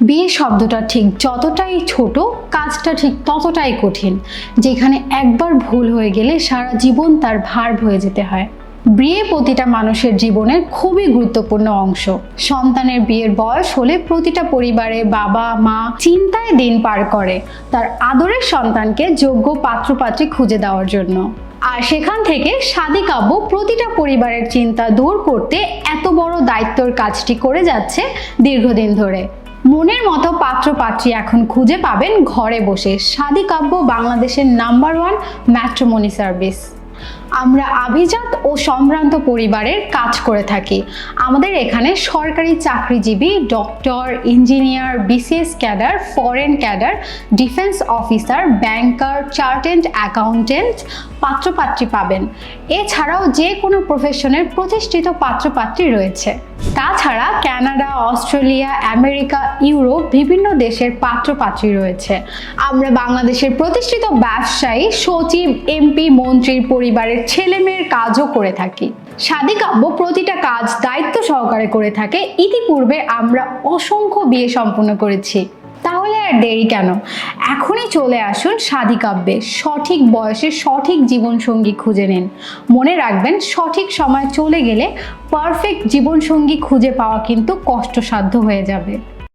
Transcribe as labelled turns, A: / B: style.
A: বিয়ে শব্দটা ঠিক যতটাই ছোট, কাজটা ঠিক ততটাই কঠিন, যেখানে একবার ভুল হয়ে গেলে সারা জীবন তার ভার হয়ে যেতে হয়। বিয়ে প্রতিটা মানুষের জীবনের খুবই গুরুত্বপূর্ণ অংশ। সন্তানের বিয়ের বয়স হলে প্রতিটা পরিবারে বাবা, মা চিন্তায় দিন পার করে তার আদরের সন্তানকে যোগ্য পাত্রপাত্রী খুঁজে দেওয়ার জন্য। আর সেখান থেকে শাদি কাব্য প্রতিটা পরিবারের চিন্তা দূর করতে এত বড় দায়িত্বর কাজটি করে যাচ্ছে দীর্ঘদিন ধরে। মনের মতো পাত্র পাত্রী এখন খুঁজে পাবেন ঘরে বসে। শাদি কাব্য বাংলাদেশের নাম্বার ওয়ান ম্যাট্রোমনি সার্ভিস আমরা আভিজাত ও সম্ভ্রান্ত পরিবারের কাজ করে থাকি। আমাদের এখানে সরকারি চাকরিজীবী, doctor, engineer, BCS cadre, foreign cadre, defence officer, banker chartered accountant পাত্রপাত্রী পাবেন। এছাড়াও যে কোনো প্রফেশনের প্রতিষ্ঠিত পাত্রপাত্রী রয়েছে। তাছাড়া কানাডা অস্ট্রেলিয়া, আমেরিকা, ইউরোপ বিভিন্ন দেশের পাত্রপাত্রী রয়েছে। আমরা বাংলাদেশের প্রতিষ্ঠিত ব্যবসায়ী, সচিব, এমপি মন্ত্রীর পরিবারের ছেলে মেয়ের কাজও করে থাকি। শাদি কাব্য প্রতিটা কাজ দায়িত্ব সহকারে করে থাকে। ইতিপূর্বে আমরা অসংখ্য বিয়ে সম্পন্ন করেছি। তাহলে আর দেরি কেন? এখনই চলে আসুন শাদি কাব্যে। সঠিক বয়সে সঠিক জীবনসঙ্গী খুঁজে নিন। মনে রাখবেন, সঠিক সময় চলে গেলে পারফেক্ট জীবনসঙ্গী খুঁজে পাওয়া কিন্তু কষ্টসাধ্য হয়ে যাবে।